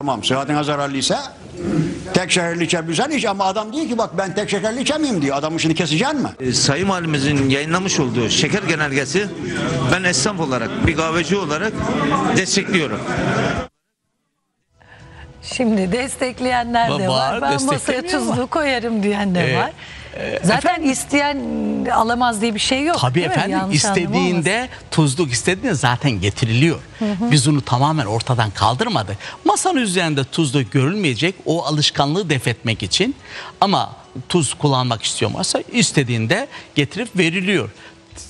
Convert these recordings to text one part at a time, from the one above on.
Tamam sıhhatine zararlıysa tek şekerli içebilirsen iç ama adam diyor ki bak ben tek şekerli içemeyeyim diyor. Adamın işini keseceksin mi? E, Sayın Valimizin yayınlamış olduğu şeker genelgesi ben esnaf olarak bir kahveci olarak destekliyorum. Şimdi destekleyenler de Var, var. Ben masaya desteklemiyor tuzlu koyarım diyen de Ee, var. Zaten isteyen alamaz diye bir şey yok. Tabii efendim Yanlış istediğinde tuzluk istediğinde zaten getiriliyor. Biz onu tamamen ortadan kaldırmadık. Masanın üzerinde tuzluk görülmeyecek o alışkanlığı def etmek için ama tuz kullanmak istiyorsa istediğinde getirip veriliyor.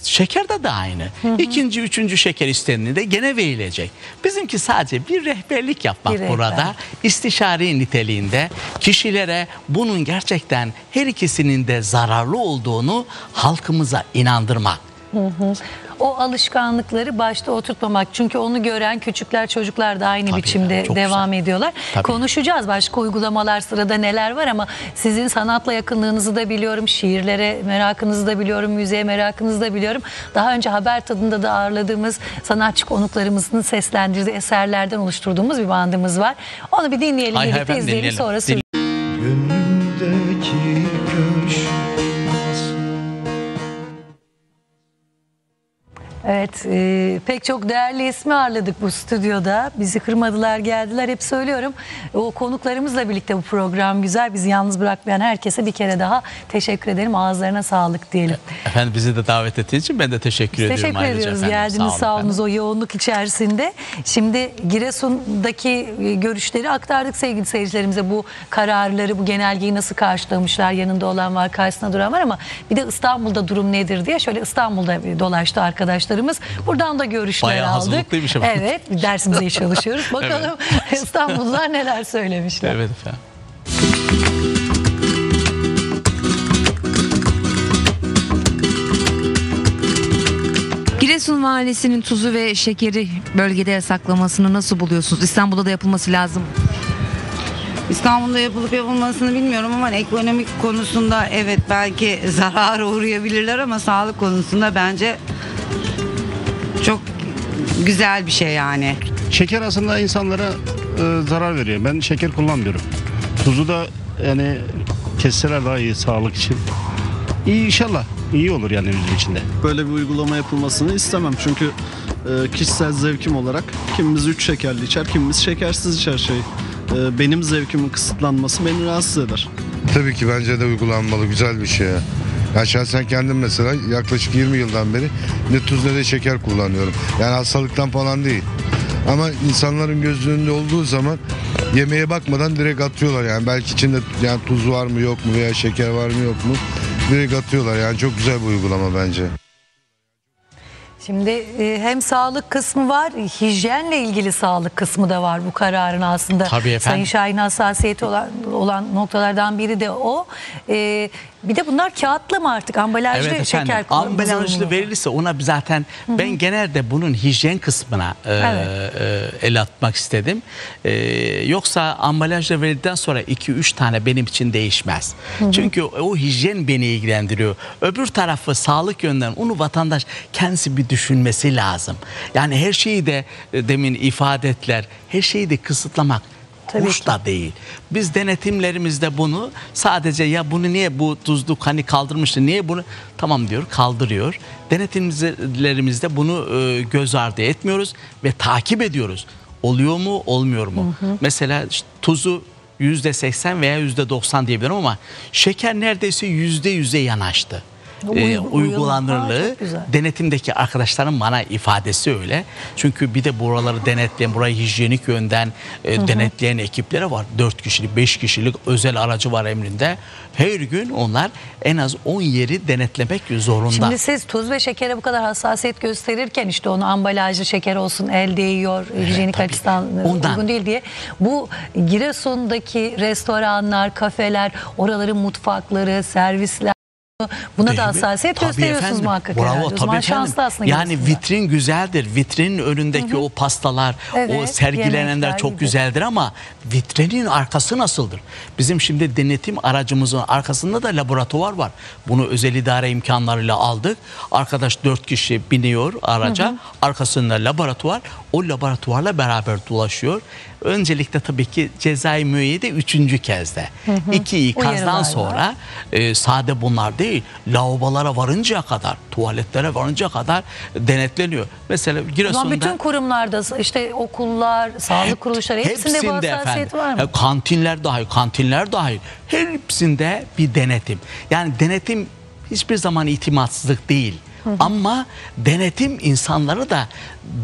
Şekerde de aynı. İkinci, üçüncü şeker istendiğinde gene verilecek. Bizimki sadece bir rehberlik yapmak Bir rehber. burada. İstişare niteliğinde kişilere bunun gerçekten her ikisinin de zararlı olduğunu halkımıza inandırmak. O alışkanlıkları başta oturtmamak. Çünkü onu gören küçükler çocuklar da aynı Tabii, biçimde çok devam güzel. ediyorlar. Tabii. Konuşacağız başka uygulamalar sırada neler var ama sizin sanatla yakınlığınızı da biliyorum. Şiirlere merakınızı da biliyorum. Müziğe merakınızı da biliyorum. Daha önce haber tadında da ağırladığımız sanatçı konuklarımızın seslendirdiği eserlerden oluşturduğumuz bir bandımız var. Onu bir dinleyelim hay birlikte efendim, izleyelim dinleyelim. sonra Dinle- Gönlümdeki köşk Evet, e, pek çok değerli ismi ağırladık bu stüdyoda. Bizi kırmadılar, geldiler. Hep söylüyorum. O konuklarımızla birlikte bu program güzel. Bizi yalnız bırakmayan herkese bir kere daha teşekkür ederim. Ağızlarına sağlık diyelim. Efendim bizi de davet ettiğiniz için ben de teşekkür ediyorum Teşekkür ediyoruz. efendim. Geldiniz sağ efendim. olunuz o yoğunluk içerisinde. Şimdi Giresun'daki e, görüşleri aktardık sevgili seyircilerimize. Bu kararları, bu genelgeyi nasıl karşılamışlar? Yanında olan var, karşısında duran var ama bir de İstanbul'da durum nedir diye şöyle İstanbul'da bir dolaştı arkadaşlarımız. Buradan da görüşler Bayağı aldık. Evet, dersimize iyi çalışıyoruz. Bakalım İstanbullular neler söylemişler. Evet efendim. Giresun Valisi'nin tuzu ve şekeri bölgede yasaklamasını nasıl buluyorsunuz? İstanbul'da da yapılması lazım. İstanbul'da yapılıp yapılmasını bilmiyorum ama ekonomik konusunda evet belki zarara uğrayabilirler ama sağlık konusunda bence çok güzel bir şey yani. Şeker aslında insanlara e, zarar veriyor. Ben şeker kullanmıyorum. Tuzu da yani kesseler daha iyi sağlık için. İyi inşallah. iyi olur yani bizim için de. böyle bir uygulama yapılmasını istemem. Çünkü e, kişisel zevkim olarak kimimiz 3 şekerli içer, kimimiz şekersiz içer şey. E, benim zevkimin kısıtlanması beni rahatsız eder. Tabii ki bence de uygulanmalı güzel bir şey. Ya şahsen kendim mesela yaklaşık 20 yıldan beri ne tuz ne de şeker kullanıyorum. Yani hastalıktan falan değil. Ama insanların göz önünde olduğu zaman yemeğe bakmadan direkt atıyorlar yani. Belki içinde yani tuz var mı yok mu veya şeker var mı yok mu direkt atıyorlar. Yani çok güzel bir uygulama bence. Şimdi e, hem sağlık kısmı var, hijyenle ilgili sağlık kısmı da var bu kararın aslında. Tabii efendim. Sayın Şahin hassasiyeti olan, olan noktalardan biri de o. E, bir de bunlar kağıtlı mı artık? Ambalajlı Evet şeker efendim. kullanımı Ambalajlı verilirse ona zaten ben genelde bunun hijyen kısmına e, Evet. e, el atmak istedim. E, yoksa ambalajla verildikten sonra 2-3 tane benim için değişmez. Çünkü o hijyen beni ilgilendiriyor. Öbür tarafı sağlık yönden onu vatandaş kendisi bir düşünmesi lazım. Yani her şeyi de e, demin ifade ettiler. Her şeyi de kısıtlamak Tabii hoş ki. da değil. Biz denetimlerimizde bunu sadece ya bunu niye bu tuzluk hani kaldırmıştı niye bunu tamam diyor kaldırıyor. Denetimlerimizde bunu e, göz ardı etmiyoruz ve takip ediyoruz. Oluyor mu olmuyor mu? Mesela işte tuzu yüzde seksen veya yüzde doksan diyebilirim ama şeker neredeyse yüzde yüze yanaştı. Aa, uygulanırlığı denetimdeki arkadaşların bana ifadesi öyle. Çünkü bir de buraları denetleyen, burayı hijyenik yönden e, denetleyen ekipleri var. 4 kişilik, 5 kişilik özel aracı var emrinde. Her gün onlar en az 10 yeri denetlemek zorunda. Şimdi siz tuz ve şekere bu kadar hassasiyet gösterirken işte onu ambalajlı şeker olsun el değiyor hijyenik tabii. açıdan e, Ondan. uygun değil diye bu Giresun'daki restoranlar, kafeler, oraların mutfakları, servisler buna Değil da hassasiyet Tabii gösteriyorsunuz efendim. muhakkak Bravo, herhalde. O tabii efendim. aslında Yani vitrin güzeldir. Vitrinin önündeki o pastalar, o Evet, sergilenenler yemekler çok gibi. güzeldir ama vitrinin arkası nasıldır? Bizim şimdi denetim aracımızın arkasında da laboratuvar var. Bunu özel idare imkanlarıyla aldık. Arkadaş dört kişi biniyor araca. Arkasında laboratuvar. O laboratuvarla beraber dolaşıyor. Öncelikle tabii ki cezai müeyyide üçüncü kezde. İki ikazdan sonra e, sade bunlar değil lavabolara varıncaya kadar tuvaletlere varıncaya kadar denetleniyor. Mesela Giresun'da bütün kurumlarda işte okullar, sağlık kuruluşları hepsinde, bu hassasiyet var mı? E, Kantinler dahil, kantinler dahil hepsinde bir denetim. Yani denetim hiçbir zaman itimatsızlık değil. Ama denetim insanları da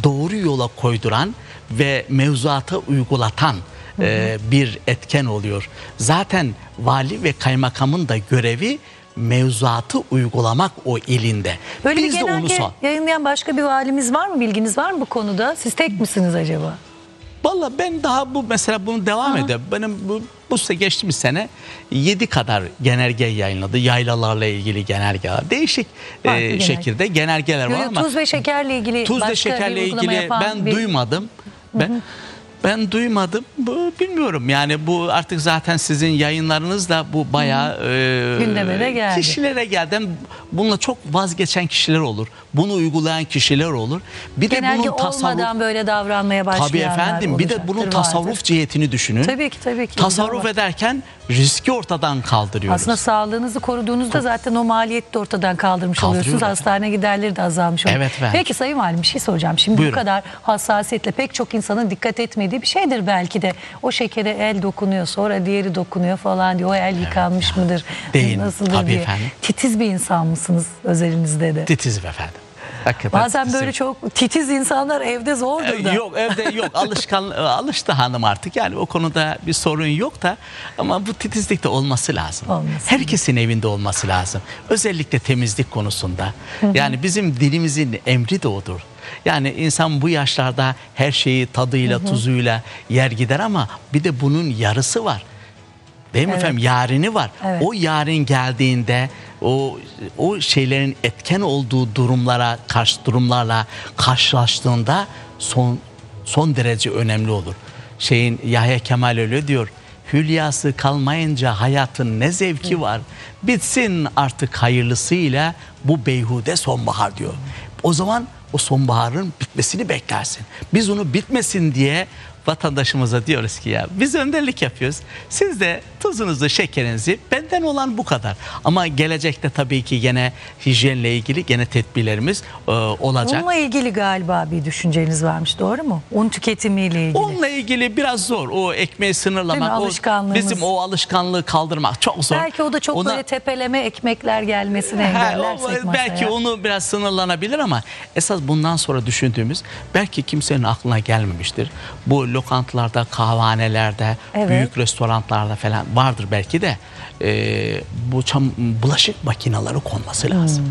doğru yola koyduran ve mevzuata uygulatan e, bir etken oluyor. Zaten vali ve kaymakamın da görevi mevzuatı uygulamak o ilinde. Böyle Biz bir de onu sa- yayınlayan başka bir valimiz var mı? Bilginiz var mı bu konuda? Siz tek misiniz acaba? Valla ben daha bu mesela bunu devam ediyorum. Benim bu, bu sene geçtiğimiz sene 7 kadar genelge yayınladı. Yaylalarla ilgili genelgeler. Değişik Farklı e, genelge. şekilde genelgeler var Böyle ama tuz ve şekerle ilgili tuz başka ve bir şekerle uygulama ilgili yapan ben bir- duymadım. Ben ben duymadım. Bu bilmiyorum. Yani bu artık zaten sizin yayınlarınız da bu bayağı e, Gündeme de geldi. Kişilere gelden bununla çok vazgeçen kişiler olur. Bunu uygulayan kişiler olur. Bir Genelge de bunun tasarruf olmadan böyle davranmaya başlayanlar Tabii efendim bir de bunun vardır. tasarruf cihetini düşünün. Tabii ki tabii ki. Tasarruf ederken riski ortadan kaldırıyoruz. Aslında sağlığınızı koruduğunuzda zaten o maliyeti de ortadan kaldırmış oluyorsunuz. Hastane giderleri de azalmış oluyor. Evet efendim. Peki Sayın Valim bir şey soracağım. Şimdi Buyurun. bu kadar hassasiyetle pek çok insanın dikkat etmediği bir şeydir belki de. O şekere el dokunuyor sonra diğeri dokunuyor falan diyor. O el yıkanmış mıdır? Değil. Nasıldır Tabii diye. efendim. Titiz bir insan mısınız özelinizde de? Titizim efendim. Hakikaten Bazen titizim. böyle çok titiz insanlar evde zordur da. Ee, Yok evde yok alışkan alıştı hanım artık yani o konuda bir sorun yok da ama bu titizlik de olması lazım. Olması Herkesin evinde olması lazım. Özellikle temizlik konusunda. Yani bizim dilimizin emri de odur. Yani insan bu yaşlarda her şeyi tadıyla tuzuyla yer gider ama bir de bunun yarısı var. Değil mi Evet. efendim? Yarını var. Evet. O yarın geldiğinde o o şeylerin etken olduğu durumlara karşı durumlarla karşılaştığında son son derece önemli olur. Şeyin Yahya Kemal öyle diyor. Hülyası kalmayınca hayatın ne zevki var. Bitsin artık hayırlısıyla bu beyhude sonbahar diyor. O zaman o sonbaharın bitmesini beklersin. Biz onu bitmesin diye vatandaşımıza diyoruz ki ya biz önderlik yapıyoruz. Siz de tuzunuzu, şekerinizi benden olan bu kadar. Ama gelecekte tabii ki gene hijyenle ilgili gene tedbirlerimiz e, olacak. Bununla ilgili galiba bir düşünceniz varmış doğru mu? Un tüketimiyle ilgili. Onunla ilgili biraz zor. O ekmeği sınırlamak, o bizim o alışkanlığı kaldırmak çok zor. Belki o da çok Ona- böyle tepeleme ekmekler gelmesini Ha, engellersek masaya. belki onu biraz sınırlanabilir ama esas bundan sonra düşündüğümüz belki kimsenin aklına gelmemiştir. Bu lokantalarda, kahvanelerde, Evet. büyük restoranlarda falan vardır belki de e, bu çam, bulaşık makineleri konması lazım.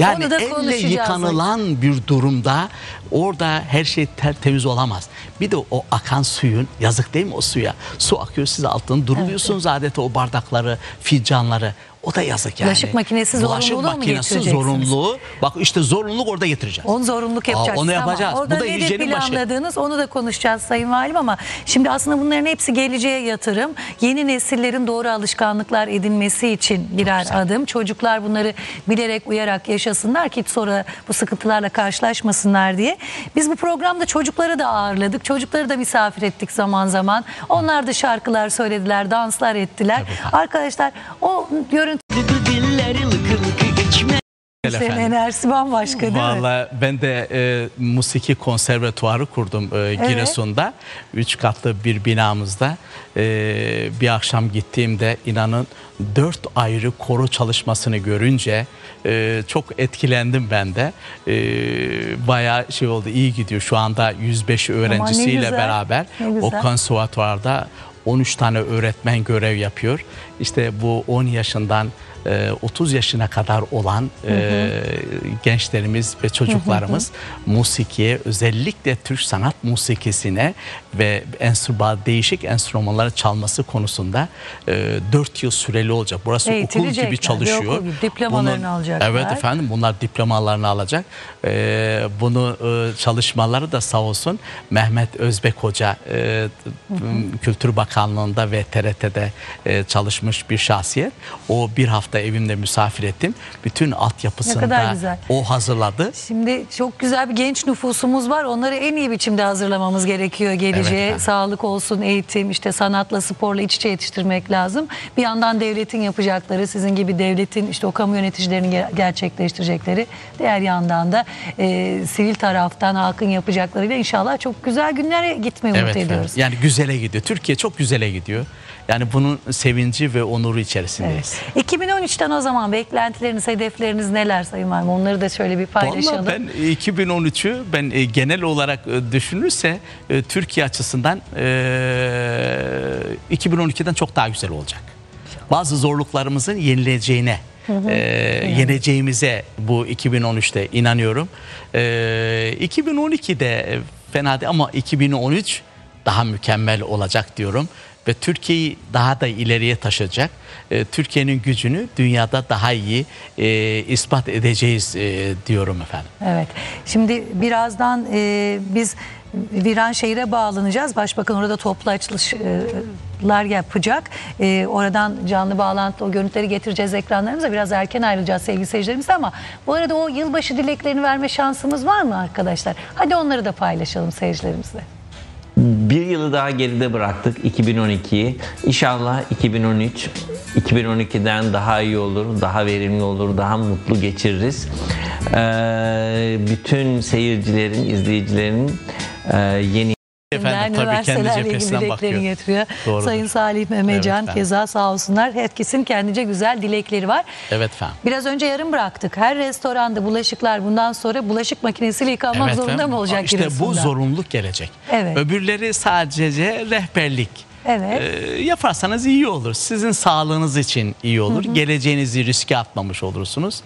Yani Hmm. Da elle yıkanılan bir durumda orada her şey tertemiz olamaz. Bir de o akan suyun yazık değil mi o suya? Su akıyor siz altını duruyorsunuz adeta o bardakları, fincanları. O da yazık yani. Bulaşık makinesi Bulaşık zorunluluğu mu makinesi getireceksiniz? zorunluluğu. Bak işte zorunluluk orada getireceğiz. Onu zorunluluk yapacağız. Aa, onu yapacağız. Orada Bu da nedir hijyenin başı. planladığınız onu da konuşacağız Sayın Valim ama şimdi aslında bunların hepsi geleceğe yatırım. Yeni nesillerin doğru alışkanlıklar edinmesi için birer adım. Çocuklar bunları bilerek uyarak yaşasınlar ki sonra bu sıkıntılarla karşılaşmasınlar diye. Biz bu programda çocukları da ağırladık. Çocukları da misafir ettik zaman zaman. Onlar da şarkılar söylediler, danslar ettiler. Arkadaşlar o görüntü senin Efendim. enerjisi bambaşka değil mi? Vallahi ben de e, musiki konservatuarı kurdum e, Giresun'da. Üç katlı bir binamızda. E, bir akşam gittiğimde inanın dört ayrı koro çalışmasını görünce e, çok etkilendim ben de. E, bayağı şey oldu iyi gidiyor. Şu anda 105 öğrencisiyle güzel, beraber ne o güzel. konservatuarda 13 tane öğretmen görev yapıyor. İşte bu 10 yaşından 30 yaşına kadar olan e, gençlerimiz ve çocuklarımız musikiye özellikle Türk sanat musikisine ve enstrüman değişik enstrümanları çalması konusunda e, 4 yıl süreli olacak. Burası okul gibi çalışıyor. okul diplomalarını alacaklar. Evet efendim bunlar diplomalarını alacak. E, bunu e, çalışmaları da sağ olsun Mehmet Özbek Hoca e, Kültür Bakanlığı'nda ve TRT'de e, çalışmış bir şahsiyet. O bir hafta hafta evimde misafir ettim. Bütün altyapısını da güzel. o hazırladı. Şimdi çok güzel bir genç nüfusumuz var. Onları en iyi biçimde hazırlamamız gerekiyor geleceğe. efendim. Sağlık olsun, eğitim, işte sanatla, sporla iç içe yetiştirmek lazım. Bir yandan devletin yapacakları, sizin gibi devletin işte o kamu yöneticilerinin ge- gerçekleştirecekleri. Diğer yandan da e, sivil taraftan halkın yapacaklarıyla inşallah çok güzel günlere gitmeyi umut efendim. ediyoruz. Yani güzele gidiyor. Türkiye çok güzele gidiyor. Yani bunun sevinci ve onuru içerisindeyiz. 2013'ten o zaman beklentileriniz, hedefleriniz neler Sayın Valim? Onları da şöyle bir paylaşalım. Vallahi ben 2013'ü ben e, genel olarak e, düşünürse e, Türkiye açısından e, 2012'den çok daha güzel olacak. Bazı zorluklarımızın yenileceğine, e, yeneceğimize bu 2013'te inanıyorum. E, 2012'de fena değil ama 2013 daha mükemmel olacak diyorum ve Türkiye'yi daha da ileriye taşıyacak. E, Türkiye'nin gücünü dünyada daha iyi e, ispat edeceğiz e, diyorum efendim. Evet. Şimdi birazdan e, biz Viranşehir'e bağlanacağız. Başbakan orada toplu açılışlar yapacak. E, oradan canlı bağlantı o görüntüleri getireceğiz ekranlarımıza. Biraz erken ayrılacağız sevgili seyircilerimiz ama bu arada o yılbaşı dileklerini verme şansımız var mı arkadaşlar? Hadi onları da paylaşalım seyircilerimizle. Bir yılı daha geride bıraktık 2012'yi. İnşallah 2013 2012'den daha iyi olur, daha verimli olur, daha mutlu geçiririz. Ee, bütün seyircilerin, izleyicilerin e, yeni üniversitelerle ilgili dileklerini getiriyor. Doğrudur. Sayın Salih Memecan Evet keza sağ olsunlar. Herkesin kendince güzel dilekleri var. Evet efendim. Biraz önce yarım bıraktık. Her restoranda bulaşıklar bundan sonra bulaşık makinesiyle yıkanmak Evet zorunda efendim. mı olacak İşte bu zorunluluk gelecek. Evet. Öbürleri sadece rehberlik. Evet. Ee, yaparsanız iyi olur. Sizin sağlığınız için iyi olur. Geleceğinizi riske atmamış olursunuz.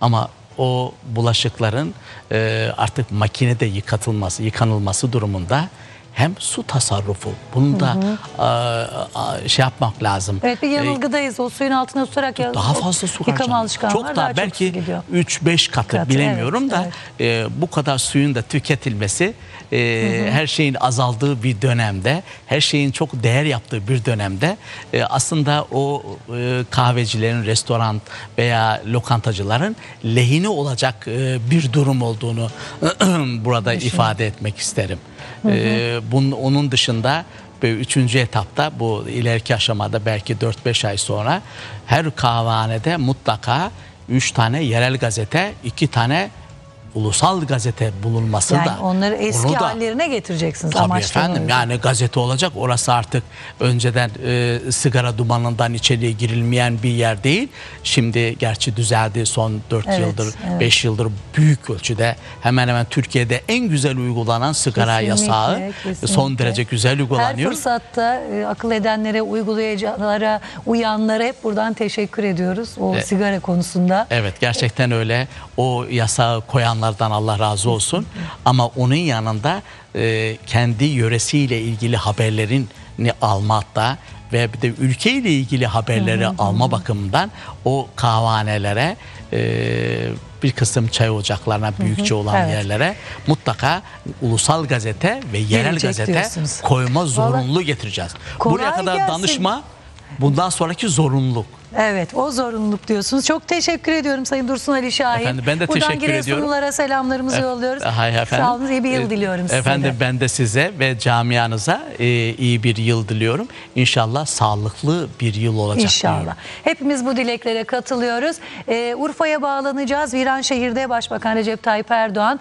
Ama o bulaşıkların e, artık makinede yıkatılması, yıkanılması durumunda hem su tasarrufu. Bunu da a, şey yapmak lazım. Evet bir E, yanılgıdayız. O suyun altına tutarak ya- daha fazla su yıkama alışkanlığı çok daha, Daha belki çok su gidiyor. 3-5 katı, Katı, bilemiyorum evet, da e, bu kadar suyun da tüketilmesi e, her şeyin azaldığı bir dönemde her şeyin çok değer yaptığı bir dönemde e, aslında o e, kahvecilerin restoran veya lokantacıların lehine olacak e, bir durum olduğunu burada ifade etmek isterim. E, bunun, onun dışında ve üçüncü etapta bu ileriki aşamada belki 4-5 ay sonra her kahvehanede mutlaka 3 tane yerel gazete, 2 tane ulusal gazete bulunması Yani da onları eski da- haline getireceksiniz Tabii efendim yani gazete olacak orası artık önceden e, sigara dumanından içeriye girilmeyen bir yer değil. Şimdi gerçi düzeldi son 4 Evet, yıldır evet. 5 yıldır büyük ölçüde hemen hemen Türkiye'de en güzel uygulanan sigara Kesinlikle, yasağı kesinlikle. son derece güzel Her uygulanıyor. fırsatta e, akıl edenlere, uygulayıcılara, uyanlara hep buradan teşekkür ediyoruz. O E, sigara konusunda. Evet gerçekten öyle. O yasağı koyanlardan Allah razı olsun. Ama onun yanında e, kendi yöresiyle ilgili haberlerini almakta ve bir de ülkeyle ilgili haberleri alma bakımından o kahvanelere e, bir kısım çay ocaklarına büyükçe olan Evet. yerlere mutlaka ulusal gazete ve yerel Gelecek gazete diyorsunuz. koyma zorunluluğu getireceğiz. Buraya kadar gelsin. danışma bundan sonraki zorunluluk. Evet o zorunluluk diyorsunuz. Çok teşekkür ediyorum Sayın Dursun Ali Şahin. Efendim, ben de Buradan teşekkür ediyorum. Giresunlulara selamlarımızı yolluyoruz. Hay efendim. Sağ olun iyi bir yıl Ee, diliyorum size Efendim ben de size ve camianıza e, iyi bir yıl diliyorum. İnşallah sağlıklı bir yıl olacak. İnşallah. diyorum. Hepimiz bu dileklere katılıyoruz. Ee, Urfa'ya bağlanacağız. Viranşehir'de Başbakan Recep Tayyip Erdoğan